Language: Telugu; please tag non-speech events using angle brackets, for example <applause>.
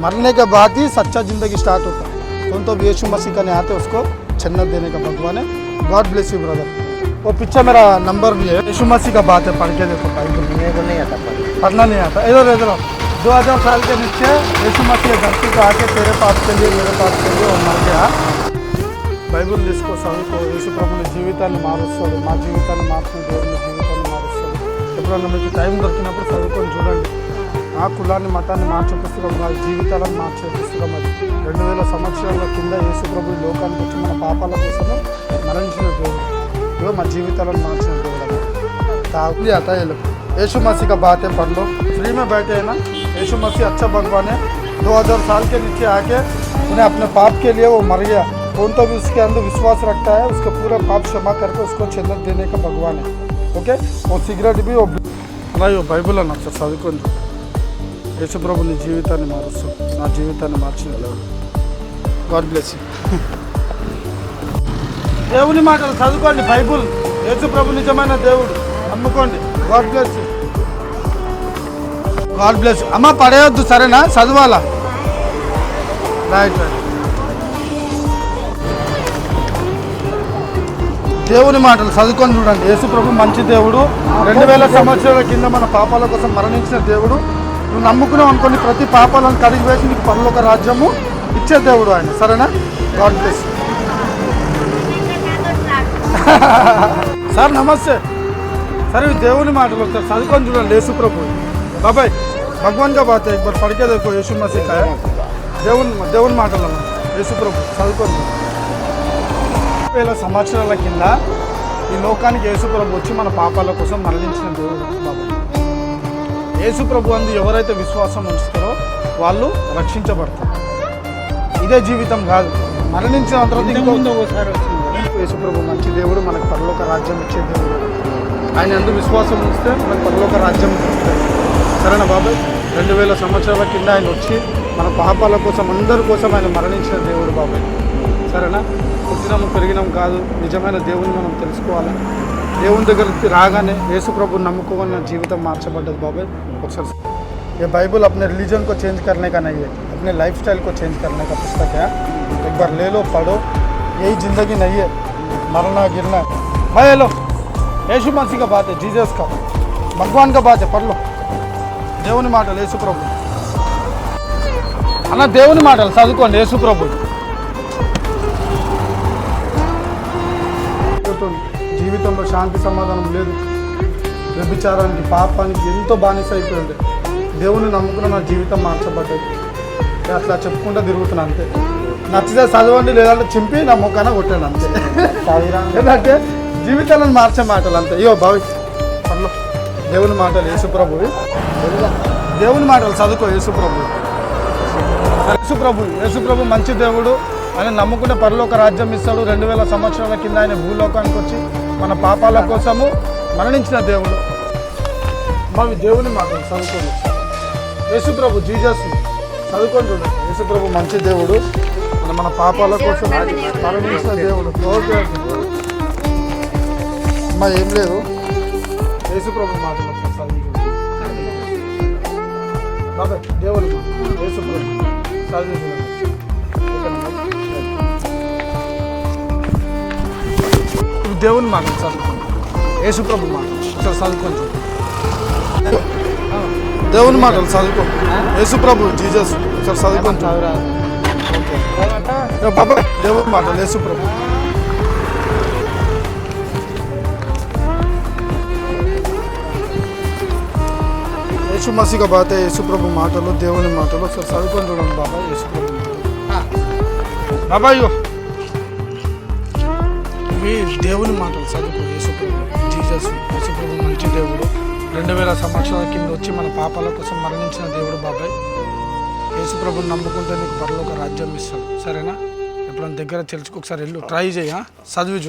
मरने के बाद ही सच्चा जिंदगी स्टार्ट होता है कौन तो यीशु मसीह का नहीं आते उसको जन्नत देने का भगवान है गॉड ब्लेस यू ब्रदर वो पीछे मेरा नंबर भी है यीशु मसीह का बात है पढ़ के देखो बाइबल में मेरे को नहीं आता पर पढ़ना नहीं आता इधर इधर दो हजार साल के नीचे यीशु मसीह धरती को आके तेरे पाप के लिए मेरे पाप के लिए वो मर गया బైబుల్ తీసుకో చదువుకో యేసు ప్రభుని జీవితాన్ని మారుస్తాడు మా జీవితాన్ని మార్చిన దేవుని జీవితాన్ని మారుస్తాడు ఎప్పుడన్నా మీకు టైం దొరికినప్పుడు చదువుకొని చూడండి ఆ కులాన్ని మతాన్ని మార్చే పుస్తకం కాదు జీవితాలను మార్చే పుస్తకం అది రెండు వేల సంవత్సరాల కింద యేసు ప్రభు ఈ లోకానికి వచ్చి మన పాపాల కోసము మరణించిన దేవుడు ఇవో మా జీవితాలను మార్చిన దేవుడు ताकि आता है लोग यीशु मसीह का बात है पढ़ लो फ्री में बैठे हैं ना यीशु मसीह अच्छा भगवान है 2000 साल के नीचे आके उन्हें अपने पाप के लिए वो मर गया कौन तो भी उसके अंदर विश्वास रखता है उसका पूरा पाप क्षमा करके उसको जन्नत देने का भगवान है ओके वो సిగరెట్ भी वो అలాగే బైబుల్ అన్న ఒకసారి చదువుకోండి యేసుప్రభు నీ జీవితాన్ని మారుస్తాం నా జీవితాన్ని మార్చిన గాడ్ బ్లెస్ దేవుని మాటలు చదువుకోండి బైబుల్. యేసుప్రభు నిజమైన దేవుడు. నమ్ముకోండి. గాడ్ బ్లెస్ గాడ్ బ్లెస్ అమ్మ పడేయొద్దు సరేనా? చదవాలా? రైట్ రైట్ దేవుని మాటలు చదువుకొని చూడండి. యేసుప్రభు మంచి దేవుడు. రెండు వేల సంవత్సరాల కింద మన పాపాల కోసం మరణించిన దేవుడు. నువ్వు నమ్ముకున్నావు అనుకోని ప్రతి పాపాలను కడిగి వేసి నీకు పనులొక రాజ్యము ఇచ్చే దేవుడు ఆయన. సరేనా? గాడ్ బ్లెస్ <laughs> సార్ నమస్తే. సరే దేవుని మాటలు వస్తారు. చదువుకొని చూడండి. యేసు ప్రభు. బాబాయ్ భగవాన్గా బాతే ఇప్పుడు పడికే ఎక్కువ యేసు మసీక దేవుని దేవుని మాటలు యేసు ప్రభు చదువుకొని వేల సంవత్సరాల కింద ఈ లోకానికి యేసు ప్రభు వచ్చి మన పాపాల కోసం మరణించిన దేవుడు బాబాయ్. యేసు ప్రభు అందు ఎవరైతే విశ్వాసం ఉంచుతారో వాళ్ళు రక్షించబడతారు. ఇదే జీవితం కాదు. మరణించిన తర్వాత యేసు ప్రభు మంచి దేవుడు మనకు పరలోక రాజ్యం ఇచ్చే దేవుడు. ఆయన అందు విశ్వాసం ఉంచితే మనకు పరలోక రాజ్యం ఇస్తాడు సరేనా బాబాయ్? రెండు వేల సంవత్సరాల కింద ఆయన వచ్చి మన పాపాల కోసం అందరి కోసం ఆయన మరణించిన దేవుడు బాబాయ్. సరేనా పుట్టినాము పెరిగినాం కాదు నిజమైన దేవుని మనం తెలుసుకోవాలి దేవుని దగ్గరికి రాగానే యేసు ప్రభు నమ్ముకోని నా జీవితం మార్చబడ్డది బాబాయ్ ఒకసారి ये बाइबल अपने रिलीजन को चेंज करने का नहीं है अपने लाइफ स्टाइल को चेंज करने का पुस्तक है एक बार ले लो पढ़ो यही ज़िंदगी नहीं है मरना गिरना भाई हेलो यीशु मसीह का बात है जीसस का भगवान का बात है पढ़ लो దేవుని మాటలు యేసు ప్రభు అన్న దేవుని మాటలు చదువుకోండి యేసు ప్రభు జీవితంలో శాంతి సమాధానం లేదు. వ్యభిచారానికి పాపానికి ఎంతో బానిస అయిపోయింది దేవుని నమ్ముకున్న నా జీవితం మార్చబడ్డది. అట్లా చెప్పుకుంటూ తిరుగుతున్నా అంతే. నచ్చితే చదవండి లేదంటే చింపి నా ముఖాన కొట్టాను అంతే. ఏంటంటే జీవితాలను మార్చే మాటలు అంతే. అయ్యో భావి పర్లో. దేవుని మాటలు యేసుప్రభువి. దేవుని మాటలు చదువుకో యేసుప్రభు యేసుప్రభు యేసుప్రభు మంచి దేవుడు. అని నమ్ముకునే పరలోక రాజ్యం ఇస్తాడు. రెండు వేల సంవత్సరాల కింద ఆయన భూలోకానికి వచ్చి మన పాపాల కోసము మరణించిన దేవుడు. మావి దేవుని మాట చదువుకోండి. యేసుప్రభు జీజస్ చదువుకోండి యేసుప్రభు మంచి దేవుడు. మన మన పాపాల కోసం మరణించిన దేవుడు. ఓకే అమ్మా ఏం లేదు. యేసుప్రభు మాటలు దేవుడు యేసుప్రభు చదివి దేవుని మాట చదువుకోండి యేసుప్రభు మాట ఒకసారి చదువుకొని చూడండి దేవుని మాటలు చదువుకో యేసుప్రభు జీజస్ ఒకసారి చదువుకొని చదువురా బాబా దేవుని మాటలు యేసుప్రభు. యేసు మసీగా బాతే యేసుప్రభు మాటలు దేవుని మాటలు. ఒకసారి చదువుకొని చూడండి బాబా యేసుప్రభు బాబా ఇగో. ఇవి దేవుని మాటలు చదువుకో యేసుప్రభు జీసస్ యేసుప్రభు మంచి దేవుడు. రెండు వేల సంవత్సరాల కింద వచ్చి మన పాపాల కోసం మరణించిన దేవుడు బాబాయ్. యేసుప్రభుని నమ్ముకుంటే నీకు పరలోక రాజ్యం ఇస్తాడు. సరేనా? ఎప్పుడైనా దగ్గర తెలుసుకు ఒకసారి వెళ్ళు. ట్రై చేయ చదివి చూ